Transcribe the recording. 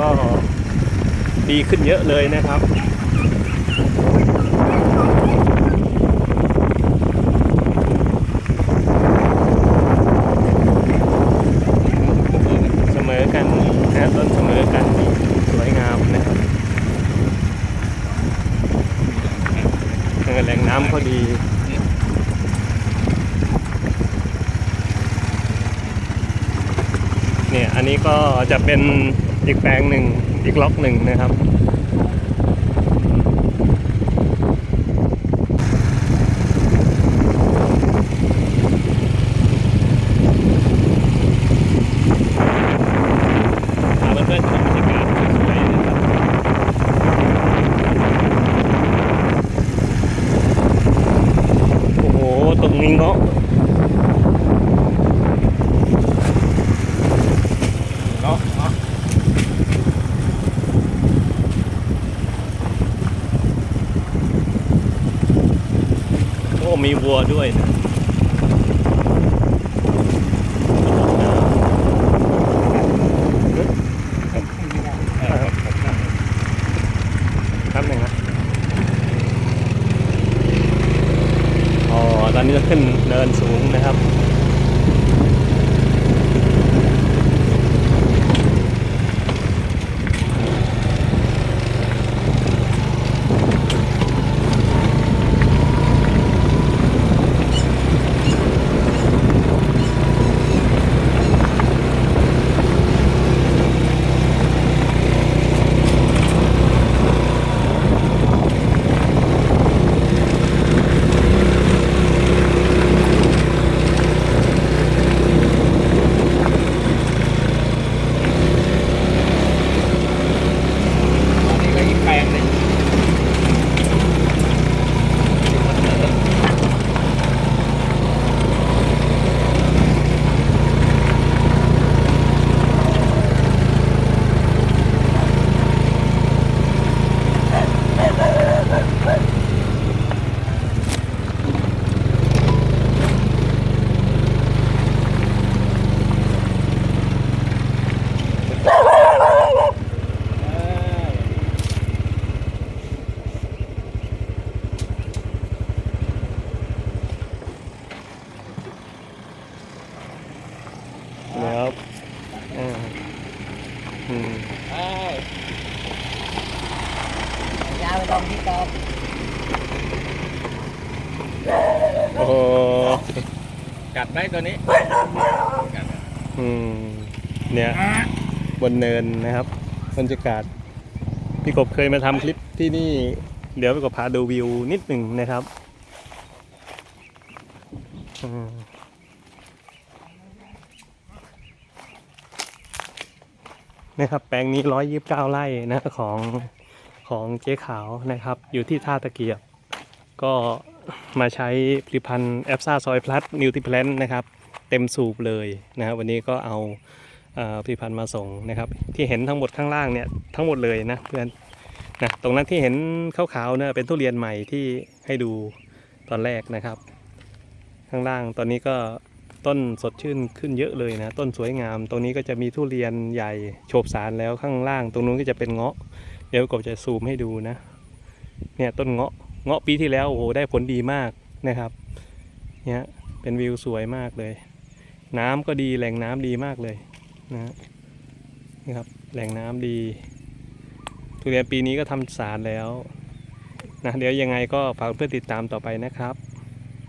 ก็ดีขึ้นเยอะเลยนะครับเสมอกันนะต้นเสมอกันสวยงามนะครับแหล่งน้ำเขาดีเนี่ยอันนี้ก็จะเป็น อีกแปลงหนึ่งอีกล็อกหนึ่งนะครับ พาเพื่อนๆชมบรรยากาศสวยๆนะครับโอ้โห ตรงนี้เงาะ เนาะเนาะ โอ้ มีวัวด้วยนะครับหนึ่งนะอ๋อตอนนี้จะขึ้นเนินสูงนะครับ อันนี้ก็อีกแปลงหนึ่ง แล้วอ่าอืม เอ้ยยาวไป ลองที่กอบโอ้โหกัดไหมตัวนี้กัดอืมเนี่ยบนเนินนะครับบรรยากาศพี่กบเคยมาทำคลิปที่นี่ เดี๋ยวพี่กบพาดูวิวนิดหนึ่งนะครับอืมนะครับแปลงนี้ร้อยยิบเก้าไร่นะของ ของเจ๊ขาวนะครับ อยู่ที่ท่าตะเกียบ ก็มาใช้ผลิตภัณฑ์แอปซ่าซอยพลัสนิวทริเพลนนะครับ เต็มสูบเลยนะครับวันนี้ก็เอาผลิตภัณฑ์มาส่งนะครับ ที่เห็นทั้งหมดข้างล่างเนี่ยทั้งหมดเลยนะเพื่อนนะตรงนั้นที่เห็นขาวๆเนี่ยเป็นทุเรียนใหม่ที่ให้ดูตอนแรกนะครับ ข้างล่างตอนนี้ก็ต้นสดชื่นขึ้นเยอะเลยนะต้นสวยงาม ตรงนี้ก็จะมีทุเรียนใหญ่โฉบสารแล้วข้างล่าง ตรงนู้นก็จะเป็นเงาะ เดี๋ยวกบจะซูมให้ดูนะ เนี่ยต้นเงาะเงาะปีที่แล้วโอ้โหได้ผลดีมากนะครับ เนี่ยเป็นวิวสวยมากเลย น้ำก็ดีแหล่งน้ำดีมากเลยนะฮะนี่ครับแหล่งน้ำดี ทุเรียนปีนี้ก็ทำสารแล้วนะเดี๋ยวยังไงก็ฝากเพื่อติดตามต่อไปนะครับ